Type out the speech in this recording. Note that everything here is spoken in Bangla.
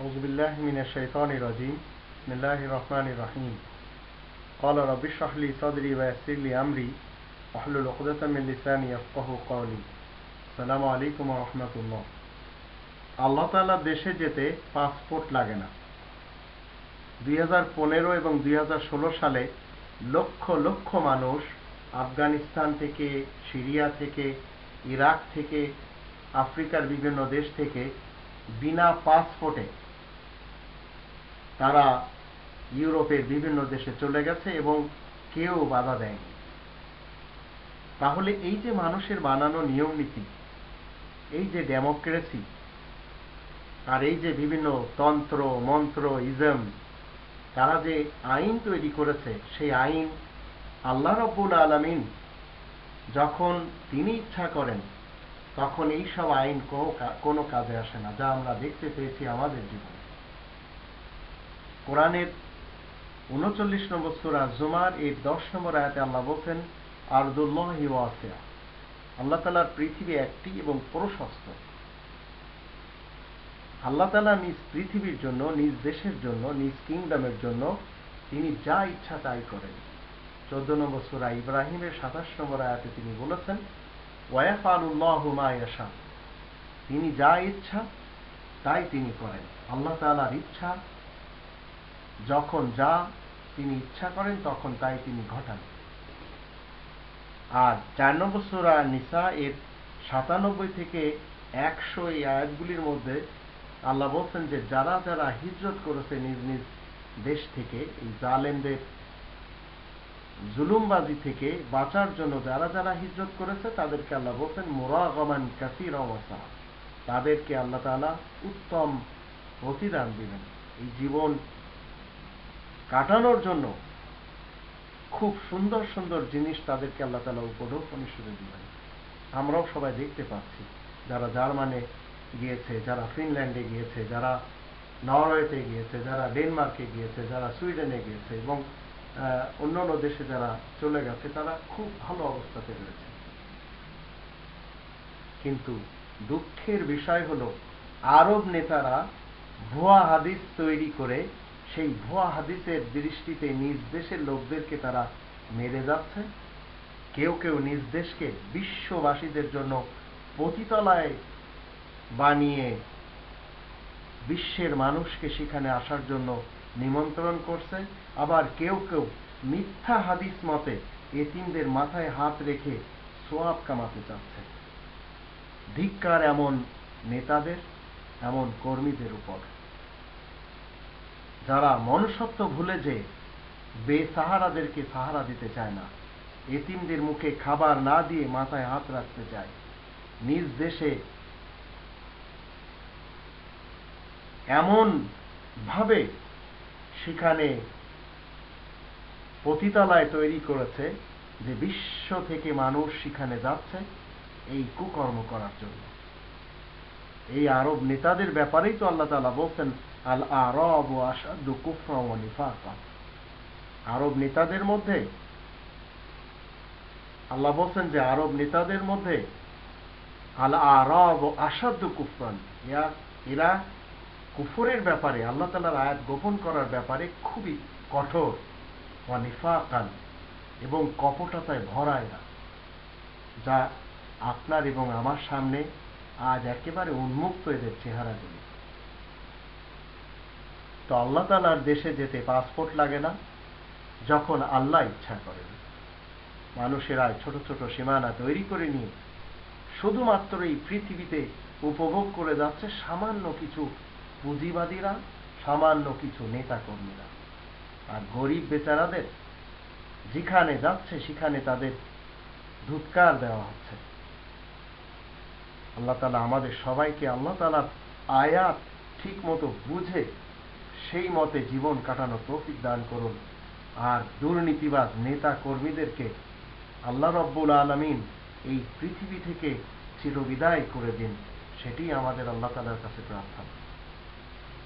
أعوذ بالله من الشيطان الرجيم بسم الله الرحمن الرحيم قال رب اشرح لي صدري ويسر لي أمري واحلل عقدة من لساني يفقه قولي السلام عليكم ورحمة الله আল্লাহ তাআলা দেশে যেতে পাসপোর্ট লাগে না দুই এবং দুই সালে লক্ষ লক্ষ মানুষ আফগানিস্তান থেকে সিরিয়া থেকে ইরাক থেকে আফ্রিকার বিভিন্ন দেশ থেকে বিনা পাসপোর্টে তারা ইউরোপের বিভিন্ন দেশে চলে গেছে এবং কেউ বাধা দেয়নি। তাহলে এই যে মানুষের বানানো নিয়ম নীতি এই যে ডেমোক্রেসি, আর এই যে বিভিন্ন তন্ত্র, মন্ত্র, ইজম, তারা যে আইন তৈরি করেছে, সেই আইন আল্লাহ রব্বুল আলমিন যখন তিনি ইচ্ছা করেন, তখন এই সব আইন কোনো কাজে আসে না, যা আমরা দেখতে পেয়েছি আমাদের জীবনে। কোরআনের উনচল্লিশ নম্বর সুরা জুমার এই দশ নম্বর আয়াতে আল্লাহ বলছেন, আর্দুল্লাহ ওয়াসিয়া। আল্লাহ তালার পৃথিবী একটি এবং প্রশস্ত। আল্লাহ তালা নিজ পৃথিবীর জন্য, নিজ দেশের জন্য, নিজ কিংডমের জন্য তিনি যা ইচ্ছা তাই করেন। চোদ্দ নম্বর সুরা ইব্রাহিমের সাতাশ নম্বর আয়াতে তিনি বলেছেন ওয়াফালুল্লাহমায়াশা তিনি যা ইচ্ছা তাই তিনি করেন। আল্লাহ তালার ইচ্ছা যখন যা তিনি ইচ্ছা করেন, তখন তাই তিনি ঘটান। আর চার নম্বর সুরা নিসা এর সাতানব্বই থেকে একশো এই আয়াতগুলির মধ্যে আল্লাহ বলছেন যে, যারা যারা হিজরত করেছে নিজ নিজ দেশ থেকে, এই জালেমদের জুলুমবাজি থেকে বাঁচার জন্য যারা যারা হিজরত করেছে, তাদেরকে আল্লাহ বলছেন, মোরাগমান কাসির অবস্থা তাদেরকে আল্লাহ তালা উত্তম প্রতিদান দিবেন। এই জীবন কাটানোর জন্য খুব সুন্দর সুন্দর জিনিস তাদেরকে আল্লাহ তালা উপঢৌকন হিসেবে দিবেন আমরাও সবাই দেখতে পাচ্ছি, যারা জার্মানে গিয়েছে, যারা ফিনল্যান্ডে গিয়েছে, যারা নরওয়েতে গিয়েছে, যারা ডেনমার্কে গিয়েছে, যারা সুইডেনে গিয়েছে এবং অন্যান্য দেশে যারা চলে গেছে, তারা খুব ভালো অবস্থাতে রয়েছে। কিন্তু দুঃখের বিষয় হল, আরব নেতারা ভুয়া হাদিস তৈরি করে সেই ভুয়া হাদিসের দৃষ্টিতে নিজ দেশের লোকদেরকে তারা মেরে যাচ্ছে। কেউ কেউ নিজ দেশকে বিশ্ববাসীদের জন্য পতিতলায় বানিয়ে বিশ্বের মানুষকে সেখানে আসার জন্য নিমন্ত্রণ করছে। আবার কেউ কেউ মিথ্যা হাদিস মতে এতিমদের মাথায় হাত রেখে সোয়াব কামাতে চাচ্ছে। ধিক্কার এমন নেতাদের, এমন কর্মীদের উপর। যারা মনুষ্যত্ব ভুলে যে বেসাহারাদেরকে সাহারা দিতে চায় না, এতিমদের মুখে খাবার না দিয়ে মাথায় হাত রাখতে চায়। নিজ দেশে এমন ভাবে সেখানে পতিতালয় তৈরি করেছে যে বিশ্ব থেকে মানুষ সেখানে যাচ্ছে এই কুকর্ম করার জন্য। এই আরব নেতাদের ব্যাপারেই তো আল্লাহ তালা বলছেন, আল আরব ও আসাদু কুফরিফাকা আরব নেতাদের মধ্যে, আল্লাহ বলছেন যে আরব নেতাদের মধ্যে, আল আরব ও আসাদু কুফরান ইয়া, এরা কুফরের ব্যাপারে, আল্লাহ তালার আয়াত গোপন করার ব্যাপারে খুবই কঠোর। নিফাকান, এবং কপটতায় ভরা এরা যা আপনার এবং আমার সামনে আজ একেবারে উন্মুক্ত এদের চেহারাগুলি তো আল্লাহ তালার দেশে যেতে পাসপোর্ট লাগে না, যখন আল্লাহ ইচ্ছা করেন। মানুষেরা ছোট ছোট সীমানা তৈরি করে নিয়ে শুধুমাত্র এই পৃথিবীতে উপভোগ করে যাচ্ছে সামান্য কিছু পুঁজিবাদীরা, সামান্য কিছু নেতা কর্মীরা আর গরিব বেচারাদের যেখানে যাচ্ছে, সেখানে তাদের ধুৎকার দেওয়া হচ্ছে। আল্লাহ তালা আমাদের সবাইকে আল্লাহ তালার আয়াত ঠিক মতো বুঝে সেই মতে জীবন কাটানো তৌফিক দান করুন। আর দুর্নীতিবাদ নেতা কর্মীদেরকে আল্লাহ রব্বুল আলমিন এই পৃথিবী থেকে চিরবিদায় করে দিন। সেটি আমাদের আল্লাহ তালার কাছে প্রার্থনা।